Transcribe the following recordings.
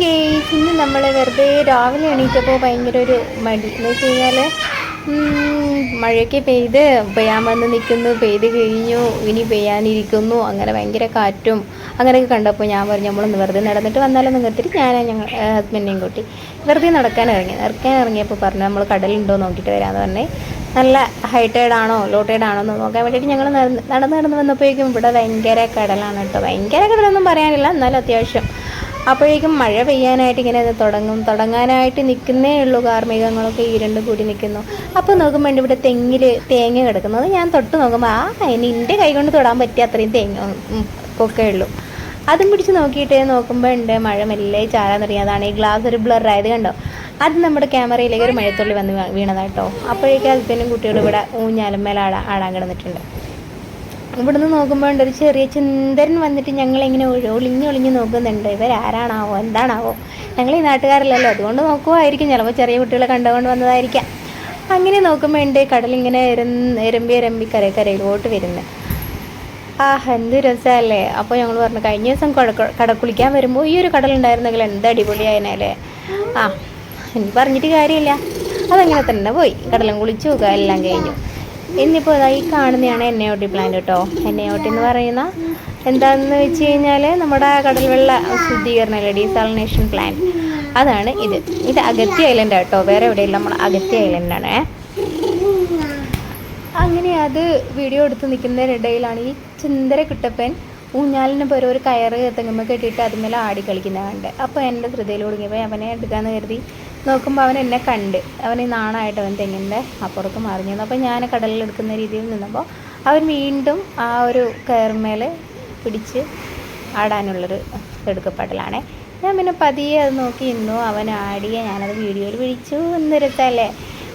Guys ഇന്ന് നമ്മൾ വെറുതെ രാവിലെ എണീറ്റപ്പോൾ ഭയങ്കര ഒരു മടി. എന്ന് വെച്ച് കഴിഞ്ഞാൽ മഴയൊക്കെ പെയ്ത് പെയ്യാൻ വന്ന് നിൽക്കുന്നു പെയ്ത് കഴിഞ്ഞു ഇനി പെയ്യാനിരിക്കുന്നു അങ്ങനെ ഭയങ്കര കാറ്റും അങ്ങനെയൊക്കെ കണ്ടപ്പോൾ ഞാൻ പറഞ്ഞു നമ്മളൊന്ന് വെറുതെ നടന്നിട്ട് വന്നാലും നിർത്തിയിട്ട് ഞാൻ ഞങ്ങൾ ഹസ്ബൻഡിനെയും കൂട്ടി വെറുതെ നടക്കാൻ ഇറങ്ങി. നടക്കാൻ ഇറങ്ങിയപ്പോൾ പറഞ്ഞു നമ്മൾ കടലുണ്ടോ നോക്കിയിട്ട് വരാമെന്ന് പറഞ്ഞേ നല്ല ഹൈ ആണോ ലോ ആണോ എന്ന് നോക്കാൻ വേണ്ടിയിട്ട് ഞങ്ങൾ നടന്ന് നടന്ന് വന്നപ്പോഴേക്കും ഇവിടെ ഭയങ്കര കടലാണ് കേട്ടോ. ഭയങ്കര കടലൊന്നും പറയാനില്ല എന്നാലും അത്യാവശ്യം അപ്പോഴേക്കും മഴ പെയ്യാനായിട്ട് ഇങ്ങനെ തുടങ്ങും. തുടങ്ങാനായിട്ട് നിൽക്കുന്നേ ഉള്ളൂ കാർമികങ്ങളൊക്കെ ഇരുണ്ട് കൂടി നിൽക്കുന്നു. അപ്പോൾ നോക്കുമ്പോൾ ഇവിടെ തെങ്ങിൽ തേങ്ങ കിടക്കുന്നത് ഞാൻ തൊട്ട് നോക്കുമ്പോൾ ആ എന്റെ കൈ കൊണ്ട് തൊടാൻ പറ്റിയ അത്രയും തേങ്ങ ഒക്കെ ഉള്ളൂ. അതും പിടിച്ച് നോക്കിയിട്ട് നോക്കുമ്പോൾ ഉണ്ട് മഴ മെല്ലെ ചാരാൻ തുടങ്ങി. അതാണ് ഈ ഗ്ലാസ് ഒരു ബ്ലർ ആയത് കണ്ടോ? അത് നമ്മുടെ ക്യാമറയിലേക്ക് ഒരു മഴത്തുള്ളി വന്ന് വീണതാട്ടോ അപ്പോഴേക്കും ഹസ്ബൻഡും കുട്ടികളും ഇവിടെ ഊഞ്ഞാലുമേൽ ആടാ ആടാൻ കിടന്നിട്ടുണ്ട്. ഇവിടുന്ന് നോക്കുമ്പോൾ ഒരു ചെറിയ ചിന്തരൻ വന്നിട്ട് ഞങ്ങളിങ്ങനെ ഒളിഞ്ഞ് ഒളിഞ്ഞ് നോക്കുന്നുണ്ട്. ഇവരാരാണാവോ? എന്താണാവോ? ഞങ്ങൾ ഈ നാട്ടുകാരല്ലല്ലോ. അതുകൊണ്ട് നോക്കുമായിരിക്കും ചിലപ്പോൾ ചെറിയ കുട്ടികളെ കണ്ടുകൊണ്ട് വന്നതായിരിക്കാം. അങ്ങനെ നോക്കുമ്പോൾ ഉണ്ട് കടലിങ്ങനെ എരമ്പി എരമ്പി കര കരയിലോട്ട് വരുന്നത് ആ എന്ത് രസമല്ലേ? അപ്പോൾ ഞങ്ങൾ പറഞ്ഞു കഴിഞ്ഞ ദിവസം കട കുളിക്കാൻ വരുമ്പോൾ ഈ ഒരു കടലുണ്ടായിരുന്നെങ്കിൽ എന്ത് അടിപൊളിയായനല്ലേ ആ ഇനി പറഞ്ഞിട്ട് കാര്യമില്ല. അതങ്ങനെ തന്നെ പോയി. കടലും കുളിച്ചു എല്ലാം കഴിഞ്ഞു. ഇന്നിപ്പോൾ ഈ കാണുന്നതാണ് N A O T plant കേട്ടോ എൻ എ ഒ ടി എന്ന് പറയുന്ന എന്താണെന്ന് വെച്ച് കഴിഞ്ഞാൽ നമ്മുടെ കടൽ വെള്ള ശുദ്ധീകരണ ഡീസാലിനേഷൻ പ്ലാന്റ് അതാണ് ഇത്. ഇത് അഗത്തി ഐലൻഡ് കേട്ടോ വേറെ എവിടെയില്ല നമ്മുടെ അഗത്തി ഐലൻഡാണ് അങ്ങനെ അത് വീഡിയോ എടുത്ത് നിൽക്കുന്നതിനിടയിലാണ് ഈ ചിന്തര കിട്ടപ്പൻ ഊഞ്ഞാലിന് പോലെ ഒരു കയറ് തെങ്ങുമ്പോൾ കെട്ടിയിട്ട് അതുമേലെ ആടി കളിക്കുന്ന കണ്ട്. അപ്പോൾ എന്റെ ശ്രദ്ധയിൽ ഒടുങ്ങിയപ്പോൾ അവനെ എടുക്കാമെന്ന് കരുതി നോക്കുമ്പോൾ അവൻ എന്നെ കണ്ട്. അവന് നാണായിട്ട് അവൻ തെങ്ങിന്റെ അപ്പുറത്ത് മറിഞ്ഞു അപ്പോൾ ഞാൻ കടലിൽ എടുക്കുന്ന രീതിയിൽ നിന്നപ്പോൾ അവൻ വീണ്ടും ആ ഒരു കയറുമേൽ പിടിച്ച് ആടാനുള്ളൊരു എടുക്കപ്പെടലാണേ. ഞാൻ പിന്നെ പതിയെ അത് നോക്കി ഇന്നു അവൻ ആടിയെ ഞാനത് വീഡിയോയിൽ വിളിച്ചു എന്നിരുത്തല്ലേ.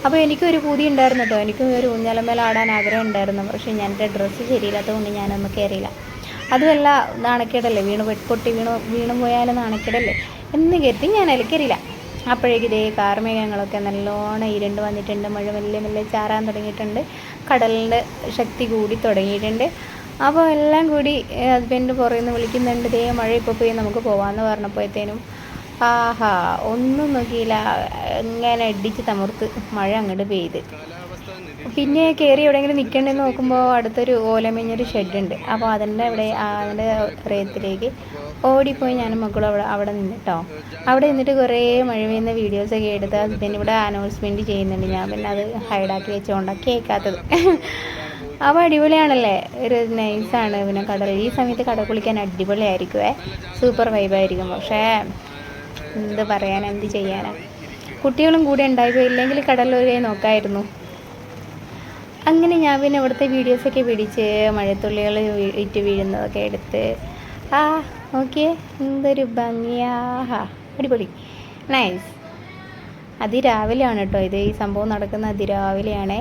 അപ്പോൾ എനിക്കൊരു പൂതി ഉണ്ടായിരുന്നു കേട്ടോ. എനിക്കും ഒരു ഊഞ്ഞാലമേൽ ആടാൻ ആഗ്രഹം ഉണ്ടായിരുന്നു. പക്ഷേ ഞാൻ എന്റെ ഡ്രസ്സ് ശരിയില്ലാത്തതുകൊണ്ട് ഞാനൊന്ന് കയറിയില്ല. അതുമല്ല നാണക്കേടല്ലേ? വീണ് പെട്ടി വീണു വീണു പോയാലും നാണക്കേടല്ലേ? എന്ന് കരുതി ഞാൻ അതിൽ അപ്പോഴേക്ക് ഇതേ കാർമേഘങ്ങളൊക്കെ നല്ലോണം ഇരുണ്ട് വന്നിട്ടുണ്ട്. മഴ മെല്ലെ മെല്ലെ ചാറാൻ തുടങ്ങിയിട്ടുണ്ട്. കടലിന്റെ ശക്തി കൂടി തുടങ്ങിയിട്ടുണ്ട്. അപ്പോൾ എല്ലാം കൂടി ഹസ്ബൻഡ് പുറയിൽ നിന്ന് വിളിക്കുന്നുണ്ട്. ഇതേ മഴ ഇപ്പോൾ പോയി നമുക്ക് പോവാമെന്ന് പറഞ്ഞപ്പോഴത്തേനും ആഹാ ഒന്നും നോക്കിയില്ല. എങ്ങനെ അടിച്ച് തമുർത്ത് മഴ അങ്ങോട്ട് പെയ്ത്. പിന്നെ കയറി എവിടെയെങ്കിലും നിൽക്കണ്ടെന്ന് നോക്കുമ്പോൾ അടുത്തൊരു ഓലമേഞ്ഞൊരു ഷെഡുണ്ട്. അപ്പോൾ അതിന്റെ അവിടെ അതിന്റെ റേത്തിലേക്ക് ഓടിപ്പോയി ഞാനും മക്കളും അവിടെ അവിടെ നിന്നിട്ടോ അവിടെ നിന്നിട്ട് കുറേ മഴ പെയ്യുന്ന വീഡിയോസൊക്കെ എടുത്ത് ഹസ്ബൻഡ് ഇവിടെ അനൗൺസ്മെന്റ് ചെയ്യുന്നുണ്ട്. ഞാൻ പിന്നെ അത് ഹൈഡാക്കി വെച്ചുകൊണ്ടാണ് കേൾക്കാത്തത്. അപ്പോൾ അടിപൊളിയാണല്ലേ? ഒരു നൈസാണ് പിന്നെ കടൽ ഈ സമയത്ത് കടൽ കുളിക്കാൻ അടിപൊളിയായിരിക്കുമേ സൂപ്പർ വൈബായിരിക്കും പക്ഷേ എന്ത് പറയാൻ എന്ത് ചെയ്യാനാണ് കുട്ടികളും കൂടെ ഉണ്ടായിപ്പോൾ ഇല്ലെങ്കിൽ കടലൊരു നോക്കായിരുന്നു. അങ്ങനെ ഞാൻ പിന്നെ ഇവിടുത്തെ വീഡിയോസൊക്കെ പിടിച്ച് മഴത്തുള്ളികൾ ഇറ്റ് വീഴുന്നതൊക്കെ എടുത്ത് ആ ഓക്കെ എന്തൊരു ഭംഗിയാ ഹാ അടിപൊളി. നൈസ് അതിരാവിലെയാണ് കേട്ടോ ഇത്. ഈ സംഭവം നടക്കുന്ന അതിരാവിലെയാണേ.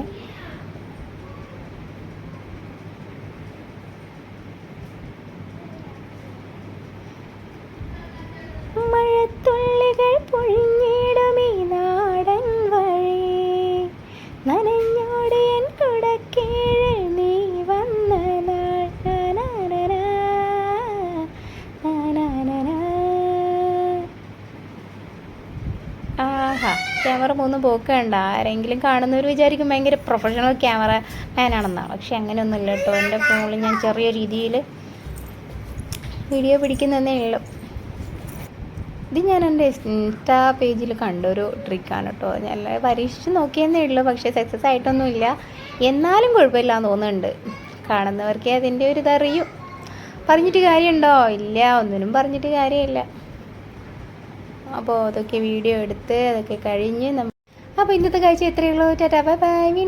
ക്യാമറ മൂന്ന് പോക്ക് വേണ്ട. ആരെങ്കിലും കാണുന്നവർ വിചാരിക്കും ഭയങ്കര പ്രൊഫഷണൽ ക്യാമറ മാനാണെന്നാണ് പക്ഷെ അങ്ങനെയൊന്നുമില്ല കേട്ടോ. എന്റെ ഫോണിൽ ഞാൻ ചെറിയ രീതിയിൽ വീഡിയോ പിടിക്കുന്നതേ ഉള്ളൂ. ഇത് ഞാൻ എന്റെ ഇൻസ്റ്റാ പേജിൽ കണ്ടൊരു ട്രിക്കാണ് കേട്ടോ. ഞാൻ പരീക്ഷിച്ച് നോക്കിയെന്നേ ഉള്ളൂ. പക്ഷേ സക്സസ് ആയിട്ടൊന്നുമില്ല. എന്നാലും കുഴപ്പമില്ല എന്ന് തോന്നുന്നുണ്ട്. കാണുന്നവർക്കേ അതിന്റെ ഒരു ഇതറിയും പറഞ്ഞിട്ട് കാര്യമുണ്ടോ? ഇല്ല. ഒന്നിനും പറഞ്ഞിട്ട് കാര്യമില്ല. അപ്പോൾ അതൊക്കെ വീഡിയോ എടുത്ത് അതൊക്കെ കഴിഞ്ഞ് അപ്പോൾ ഇന്നത്തെ കാഴ്ച എത്രയുള്ളൂ ടാറ്റാ ബൈ ബൈ.